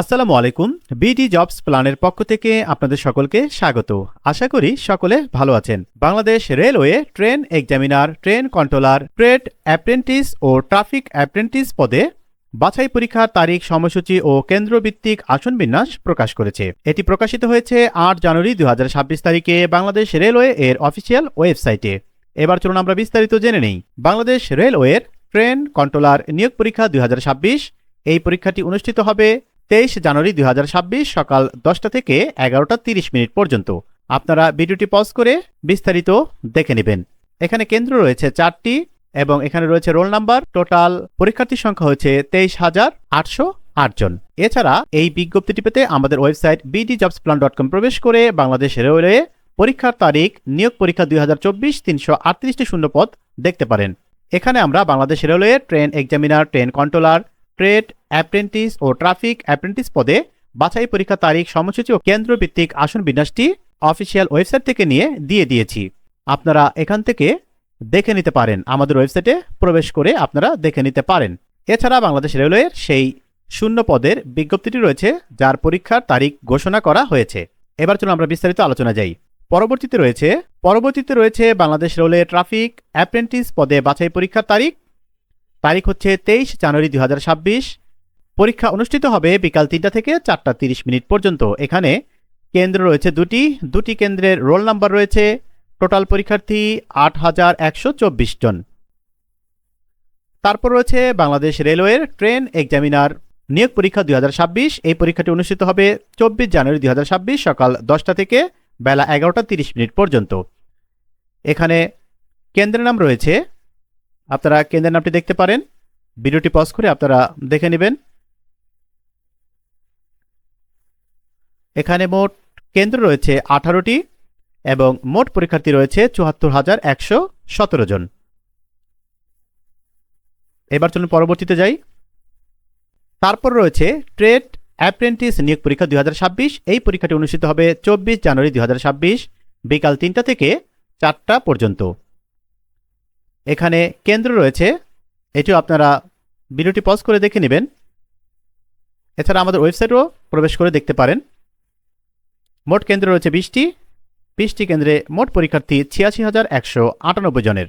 আসসালামু আলাইকুম, BD jobs প্ল্যানের পক্ষ থেকে আপনাদের সকলকে স্বাগত। আশা করি সকলে ভালো আছেন। Bangladesh railway train examiner, train controller, trade apprentice ও ট্রাফিক অ্যাপ্রেন্টিস পদে বাছাই পরীক্ষার তারিখ, সময়সূচি ও কেন্দ্রভিত্তিক আসন বিন্যাস প্রকাশ করেছে। এটি প্রকাশিত হয়েছে আট জানুয়ারি দুই হাজার ছাব্বিশ তারিখে বাংলাদেশ রেলওয়ে এর অফিসিয়াল ওয়েবসাইটে। এবার চলুন আমরা বিস্তারিত জেনে নেই। বাংলাদেশ রেলওয়ের ট্রেন কন্ট্রোলার নিয়োগ পরীক্ষা দুই হাজার ছাব্বিশ, এই পরীক্ষাটি অনুষ্ঠিত হবে তেইশ জানুয়ারি দুই হাজার ছাব্বিশ সকাল দশটা থেকে এগারোটা তিরিশ মিনিট পর্যন্ত। আপনারা ভিডিওটি পজ করে বিস্তারিত দেখে নেবেন। এখানে কেন্দ্র রয়েছে চারটি এবং এখানে রয়েছে রোল নাম্বার। টোটাল পরীক্ষার্থীর সংখ্যা হচ্ছে তেইশ হাজার আটশো আটজন এছাড়া এই বিজ্ঞপ্তিটি পেতে আমাদের website BD jobs plan dot com প্রবেশ করে বাংলাদেশ রেলওয়ে পরীক্ষার তারিখ, নিয়োগ পরীক্ষা দুই হাজার চব্বিশ তিনশো আটত্রিশটি শূন্যপদ দেখতে পারেন। এখানে আমরা Bangladesh railway train examiner, train controller trade apprentice ও ট্রাফিক অ্যাপ্রেন্টিস পদে বাছাই পরীক্ষা তারিখ, সময়সূচি ও কেন্দ্রভিত্তিক আসন বিন্যাসটি অফিসিয়াল ওয়েবসাইট থেকে নিয়ে দিয়ে দিয়েছি। আপনারা এখান থেকে দেখে নিতে পারেন। আমাদের ওয়েবসাইটে প্রবেশ করে আপনারা দেখে নিতে পারেন। এছাড়া বাংলাদেশ রেলওয়ের সেই শূন্য পদের বিজ্ঞপ্তিটি রয়েছে, যার পরীক্ষার তারিখ ঘোষণা করা হয়েছে। এবার চলুন আমরা বিস্তারিত আলোচনা যাই। পরবর্তীতে রয়েছে পরবর্তীতে রয়েছে বাংলাদেশ রেলওয়ে ট্রাফিক অ্যাপ্রেন্টিস পদে বাছাই পরীক্ষার তারিখ তারিখ হচ্ছে তেইশ জানুয়ারি দু হাজার ছাব্বিশ। পরীক্ষা অনুষ্ঠিত হবে বিকাল তিনটা থেকে চারটা তিরিশ মিনিট পর্যন্ত। এখানে কেন্দ্র রয়েছে দুটি। দুটি কেন্দ্রের রোল নাম্বার রয়েছে। টোটাল পরীক্ষার্থী আট হাজার একশো চব্বিশ জন। তারপর রয়েছে বাংলাদেশ রেলওয়ের ট্রেন এক্সামিনার। নিয়োগ পরীক্ষা দুই হাজার ছাব্বিশ। এই পরীক্ষাটি অনুষ্ঠিত হবে চব্বিশ জানুয়ারি দু হাজার ছাব্বিশ সকাল দশটা থেকে বেলা এগারোটা তিরিশ মিনিট পর্যন্ত। এখানে কেন্দ্রের নাম রয়েছে আপনারা কেন্দ্রের নামটি দেখতে পারেন। ভিডিওটি পজ করে আপনারা দেখে নেবেন। এখানে মোট কেন্দ্র রয়েছে আঠারোটি এবং মোট পরীক্ষার্থী রয়েছে চুয়াত্তর হাজার একশো সতেরো জন। এবার চলুন পরবর্তীতে যাই। তারপর রয়েছে ট্রেড অ্যাপ্রেন্টিস নিয়োগ পরীক্ষা দুই হাজার ছাব্বিশ। এই পরীক্ষাটি অনুষ্ঠিত হবে চব্বিশ জানুয়ারি দু হাজার ছাব্বিশ বিকাল তিনটা থেকে চারটা পর্যন্ত। এখানে কেন্দ্র রয়েছে। এটিও আপনারা ভিডিওটি পজ করে দেখে নেবেন। এছাড়া আমাদের ওয়েবসাইটও প্রবেশ করে দেখতে পারেন। মোট কেন্দ্র রয়েছে বিশটি। বিশটি কেন্দ্রে মোট পরীক্ষার্থী ছিয়াশি হাজার একশো আটানব্বই জনের।